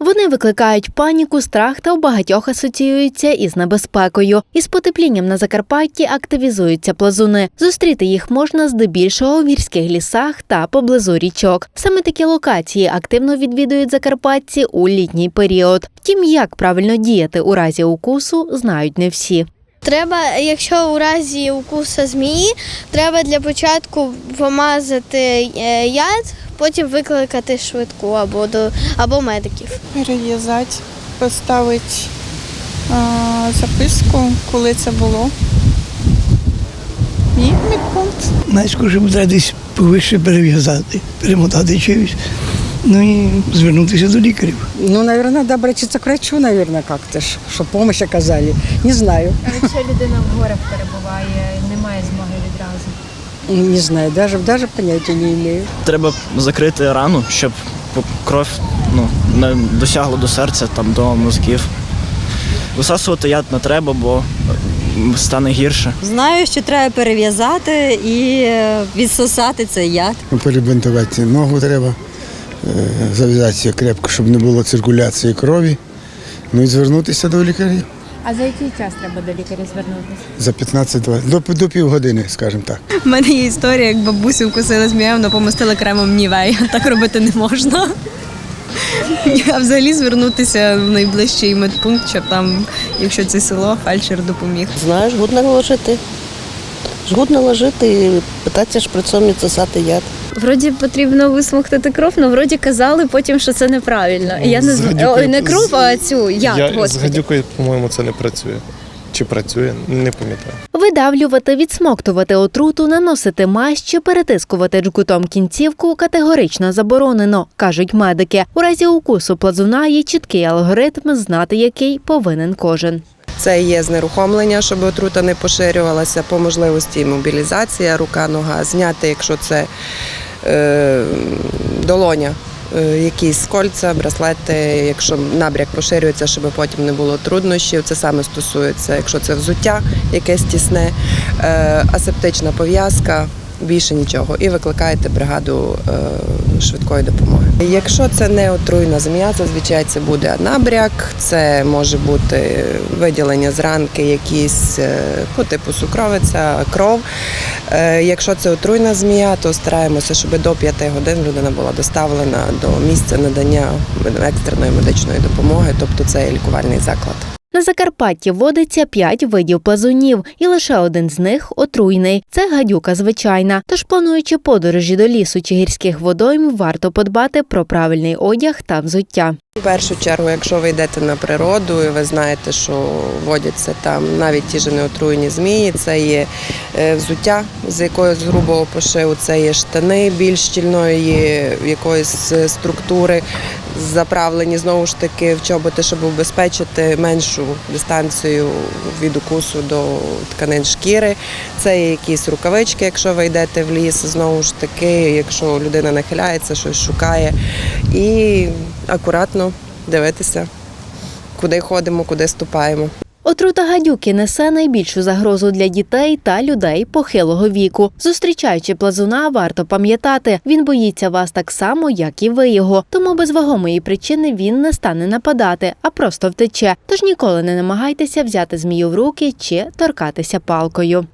Вони викликають паніку, страх та у багатьох асоціюються із небезпекою. Із потеплінням на Закарпатті активізуються плазуни. Зустріти їх можна здебільшого у гірських лісах та поблизу річок. Саме такі локації активно відвідують закарпатці у літній період. Втім, як правильно діяти у разі укусу, знають не всі. Треба, якщо у разі укуса змії, треба для початку помазати е, яд, потім викликати швидку або до або медиків. перев'язати, поставити а, записку, коли це було. І медпункт. Найскоріше буде десь повище перев'язати, перемотати чимось, ну і звернутися до лікарів. Ну, наверное, надо обратиться к врачу, наверное, как-то ж, помощь оказали. Не знаю. А якщо людина в горах перебуває, немає змоги відразу. Не знаю, даже, даже понятия не имею. Треба закрити рану, щоб кров ну, не досягла до серця, там, до мозків. Висасувати яд не треба, бо стане гірше. Знаю, що треба перев'язати і е, відсосати цей яд. перебинтувати ногу треба, е, зав'язати її крепко, щоб не було циркуляції крові. Ну і звернутися до лікарів А за який час треба до лікаря звернутися? за 15-20, до, до півгодини, скажімо так. У мене є історія, як бабусю вкусила змія, вона помастила кремом нівей. Так робити не можна. А взагалі звернутися в найближчий медпункт, щоб там, якщо це село, фельдшер допоміг. Знаєш, жгут наложити. Жгут наложити і питатися шприцом відсосати яд. Вроді потрібно висмоктати кров, але вроді казали потім, що це неправильно. Я не гадюкою- Ой, не кров, а цю яд. Я, з гадюкою, по-моєму, це не працює. Чи працює, не пам'ятаю. Видавлювати, відсмоктувати отруту, наносити мазь чи перетискувати джгутом кінцівку категорично заборонено, кажуть медики. У разі укусу плазуна є чіткий алгоритм, знати який повинен кожен. Це є знерухомлення, щоб отрута не поширювалася, по можливості мобілізація, рука, нога, зняти, якщо це е, долоня, е, якісь кольця, браслети, якщо набряк поширюється, щоб потім не було труднощів. Це саме стосується, якщо це взуття, якесь тісне, е, асептична пов'язка. Більше нічого, і викликаєте бригаду е, швидкої допомоги. Якщо це не отруйна змія, зазвичай це буде набряк, це може бути виділення з ранки, якісь е, по типу сукровиця, кров. Е, Якщо це отруйна змія, то стараємося, щоб до 5 годин людина була доставлена до місця надання екстреної медичної допомоги, тобто це лікувальний заклад. На Закарпатті водиться п'ять видів плазунів, і лише один з них отруйний. Це гадюка звичайна. Тож, плануючи подорожі до лісу чи гірських водойм, варто подбати про правильний одяг та взуття. В першу чергу, якщо ви йдете на природу і ви знаєте, що водяться там навіть ті ж неотруєні змії, це є е, взуття з якоїсь грубого пошиву, це є штани більш щільної якоїсь е, структури, заправлені знову ж таки в чоботи, щоб убезпечити меншу дистанцію від укусу до тканин шкіри. Це якісь рукавички, якщо ви йдете в ліс, знову ж таки, якщо людина нахиляється, щось шукає. І акуратно дивитися, куди ходимо, куди ступаємо. Отрута гадюки несе найбільшу загрозу для дітей та людей похилого віку. Зустрічаючи плазуна, варто пам'ятати, він боїться вас так само, як і ви його. Тому без вагомої причини він не стане нападати, а просто втече. Тож ніколи не намагайтеся взяти змію в руки чи торкатися палкою.